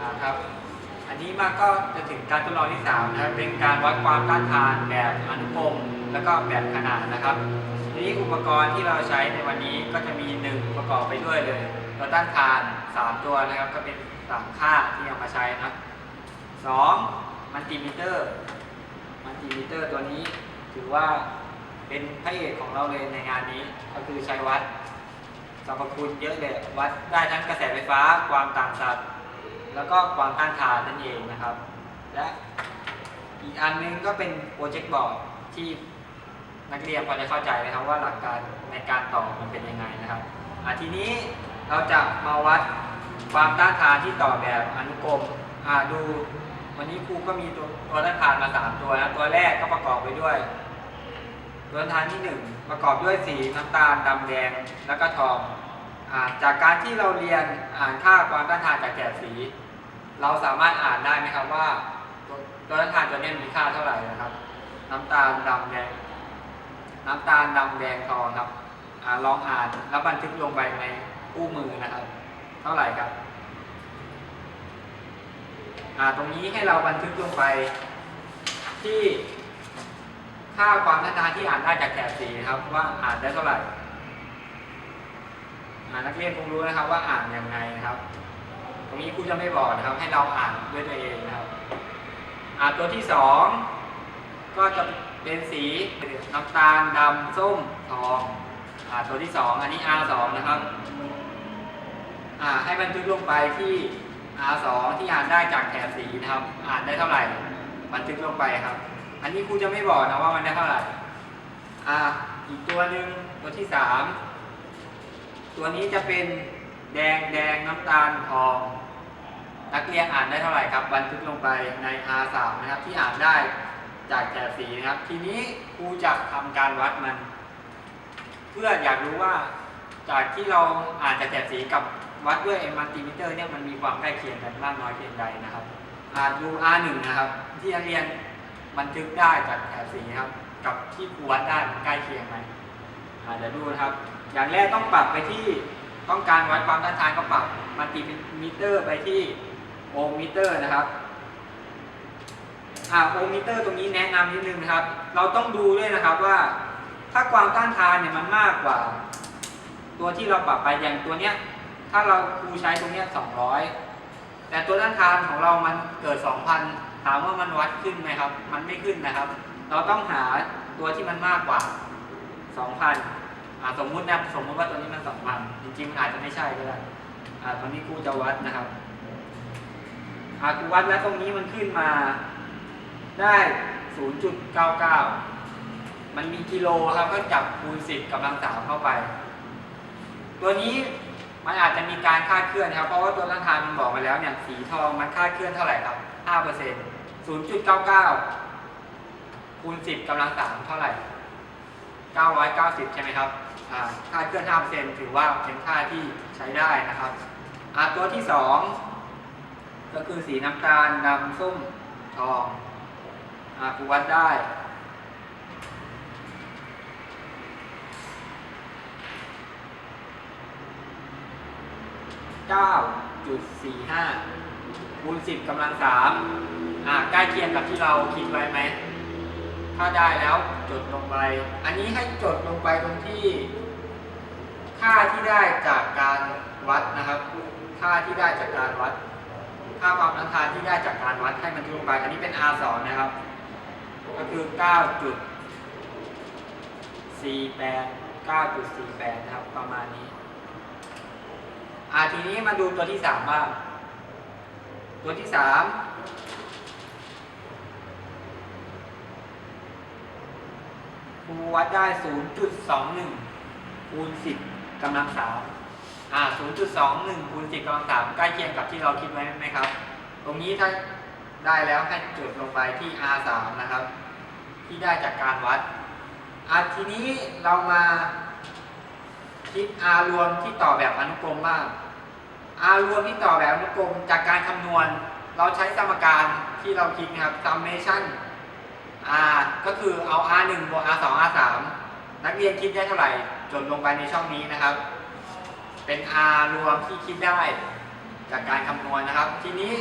อ่าครับ อันนี้มาก็จะถึงการทดลองที่สามนะครับเป็นการวัดความต้านทานแบบอนุกรมแล้วก็แบบขนาดนะครับทีนี้อุปกรณ์ที่เราใช้ในวันนี้ก็จะมีหนึ่งประกอบไปด้วยเลยตัวต้านทานสามตัวนะครับ ก็เป็นสามค่าที่เอามาใช้นะสองมัลติมิเตอร์มัลติมิเตอร์ตัวนี้ถือว่าเป็นพระเอกของเราเลยในงานนี้ก็คือใช้วัด สรรพคุณเยอะเลยวัดได้ทั้งกระแสไฟฟ้าความต่างศักย์แล้วก็ความต้านทานนั่นเองนะครับ และอีกอันนึงก็เป็นโปรเจกต์บอร์ดที่นักเรียนพอจะเข้าใจนะครับว่าหลักการในการต่อมันเป็นยังไงนะครับอะทีนี้เราจะมาวัดความต้านทานที่ต่อแบบอนุกรมดูวันนี้ครูก็มีตัวตัวต้านทานมาสามตัวนะตัวแรกก็ประกอบไปด้วย ตัวต้นทานที่หนึ่งประกอบด้วยสีน้ำตาลดำแดงแล้วก็ทองอาจากการที่เราเรียนอ่านค่าความต้านทานจากแถบสี เราสามารถอ่านได้ไหมครับว่าตัวต้านทานตัวนี้มีค่าเท่าไหร่นะครับ น้ำตาลดำแดง น้ำตาลดำแดงทองครับอลองอ่านแล้วบันทึกลงไปในคู่มือนะครับ เท่าไหร่ครับอ่าตรงนี้ให้เราบันทึกลงไปที่ ค่าความต้านทานที่อ่านได้จากแถบสีครับว่าอ่านได้เท่าไหร่นักเรียนคงรู้นะครับว่าอ่านยังไงนะครับ ตรงนี้ครูจะไม่บอกนะครับ ให้เราอ่านด้วยตัวเองนะครับอ่านตัวที่สองก็จะเป็นสีน้ำตาลดำส้มทองอ่าตัวที่สองอันนี้ R2 นะครับอ่าให้บันทึกลงไปที่ R2 ที่อ่านได้จากแถบสีนะครับ อ่านได้เท่าไหร่ บันทึกลงไปครับ อันนี้ครูจะไม่บอกนะว่ามันได้เท่าไหร่ อ่า อีกตัวหนึ่งตัวที่สาม ตัวนี้จะเป็นแดงแดงน้ำตาลทอง นักเรียนอ่านได้เท่าไหร่ครับ บันทึกลงไปใน R3 นะครับ ที่อ่านได้จากแถบสีนะครับ ทีนี้ครูจะทำการวัดมัน เพื่ออยากรู้ว่าจากที่เราอ่านจากแถบสีกับวัดด้วยมัลติมิเตอร์เนี่ยมันมีความใกล้เคียงกันมากน้อยเพียงใดนะครับ อ่านดู R1 นะครับ ที่นักเรียน บันทึกได้จากแถบสีครับ กับที่ครูวัดได้มันใกล้เคียงไหมเดี๋ยวดูนะครับ อย่างแรกต้องปรับไปที่ต้องการวัดความต้านทานก็ปรับมัลติมิเตอร์ไปที่โอห์มมิเตอร์นะครับอ่าโอห์มมิเตอร์ตรงนี้แนะนำนิดนึงนะครับ เราต้องดูด้วยนะครับว่า ถ้าความต้านทานเนี่ยมันมากกว่า ตัวที่เราปรับไปอย่างตัวเนี้ย ถ้าเราครูใช้ตรงเนี้ย200แต่ตัวต้านทานของเรามันเกิด2,000 ถามว่ามันวัดขึ้นไหมครับ มันไม่ขึ้นนะครับ เราต้องหาตัวที่มันมากกว่า 2,000สมมุตินะสมมุติว่าตัวนี้มัน 2,000 จริงๆมันอาจจะไม่ใช่ก็ได้ตรงนี้ครูจะวัดนะครับอ่าครูวัดแล้วตรงนี้มันขึ้นมาได้ 0.99 มันมีกิโลครับก็จับคูณ10กำลังสามเข้าไป ตัวนี้ มันอาจจะมีการคาดเคลื่อนครับเพราะว่าตัวต้านทานมันบอกมาแล้วเนี่ยสีทองมันคาดเคลื่อนเท่าไหร่ครับ5% 0.99คูณ10กำลังสามเท่าไหร่ 990 ใช่ไหมครับอ่าคลาดเคลื่อน5%ถือว่าเป็นค่าที่ใช้ได้นะครับอาตัวที่ 2 ก็คือสีน้ำตาลดำส้มทองอ่าครูวัดได้ 9.45คูณ10กำลัง3อ่าใกล้เคียงกับที่เราคิดไว้ไหม ถ้าได้แล้วจดลงไป อันนี้ให้จดลงไปตรงที่ ค่าที่ได้จากการวัดนะครับ ค่าที่ได้จากการวัด ค่าความต้านทานที่ได้จากการวัดให้มันลงไป อันนี้เป็น R2 นะครับ ก็คือ 9.48 9.48 นะครับ ประมาณนี้ อ่าทีนี้มาดูตัวที่สามบ้าง ตัวที่สามครูวัดได้0.21คูณ10กำลังสามอ่า0.21คูณ10กำลังสามใกล้เคียงกับที่เราคิดไว้ไหมครับ ตรงนี้ถ้าได้แล้วให้จดลงไปที่ R3 นะครับ ที่ได้จากการวัดอ่าทีนี้เรามา คิด R รวมที่ต่อแบบอนุกรมบ้าง R รวมที่ต่อแบบอนุกรมจากการคำนวณ เราใช้สมการที่เราคิดนะครับ summation R ก็คือเอา R 1บวก R 2 R 3นักเรียนคิดได้เท่าไหร่จดลงไปในช่องนี้นะครับ เป็น R รวมที่คิดได้จากการคำนวณนะครับ ทีนี้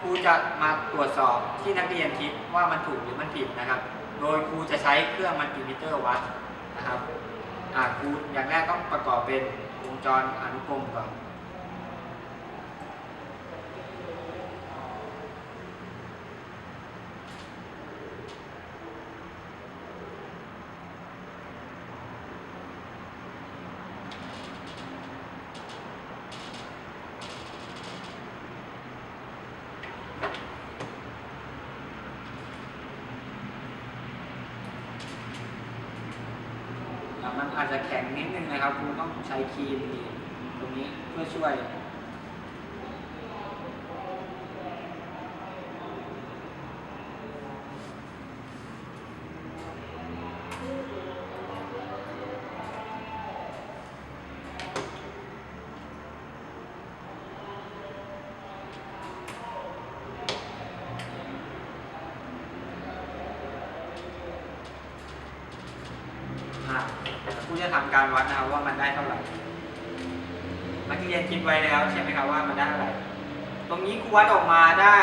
ครูจะมาตรวจสอบที่นักเรียนคิดว่ามันถูกหรือมันผิดนะครับ โดยครูจะใช้เครื่องมัลติมิเตอร์วัดนะครับ อ่าครูอย่างแรกต้องประกอบเป็นวงจรอนุกรมก่อน มันอาจจะแข็งนิดนึงนะครับคุณต้องใช้ครีมตรงนี้เพื่อช่วย อะครู จะทำการวัดนะครับว่ามันได้เท่าไหร่นักเรียนคิดไว้แล้วใช่ไหมครับว่ามันได้เท่าไหร่ตรงนี้ครูวัดออกมาได้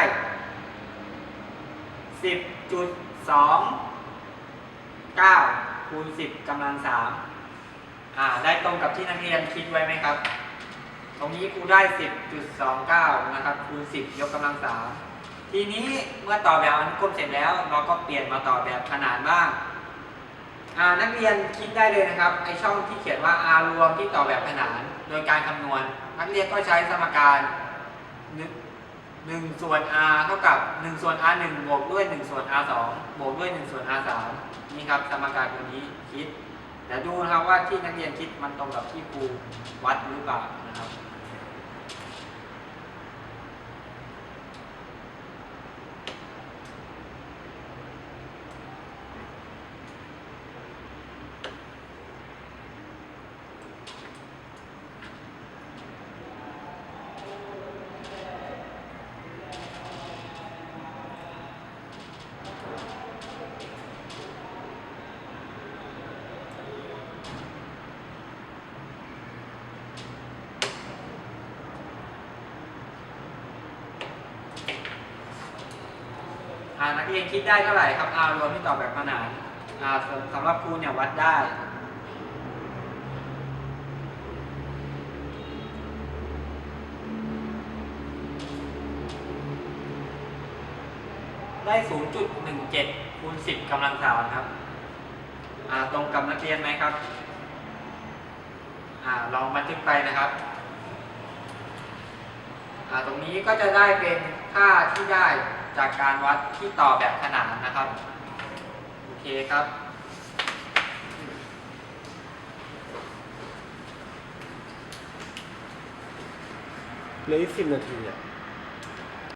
10.2 9คูณ10กำลัง3อ่าได้ตรงกับที่นักเรียนคิดไว้ไหมครับ ตรงนี้ครูได้10.29นะครับคูณ10ยกกำลัง3ทีนี้เมื่อต่อแบบอนุกรมเสร็จแล้ว เราก็เปลี่ยนมาต่อแบบขนานบ้าง นักเรียนคิดได้เลยนะครับไอช่องที่เขียนว่า r รวมที่ต่อแบบขนานโดยการคำนวณ นักเรียนก็ใช้สมการ1ส่วน r เท่ากับ 1 ส่วน r 1บวกด้วย 1 ส่วน r 2บวกด้วย 1 ส่วน r 3นี่ครับสมการตัวนี้คิดเดี๋ยวดูนะครับว่าที่นักเรียนคิดมันตรงกับที่ครูวัดหรือเปล่านะครับ อ่านักเรียนคิดได้เท่าไหร่ครับ r รวมที่ตอบแบบขนานาสำหรับครูเนี่ยวัดได้ได้ 0.17 คูณ 10 กำลังสามครับ ตรงกับนักเรียนไหมครับอลองบันทึกไปนะครับ ตรงนี้ก็จะได้เป็นค่าที่ได้ จากการวัดที่ต่อแบบขนานนะครับ โอเคครับ เหลืออีกสิบนาทีอะ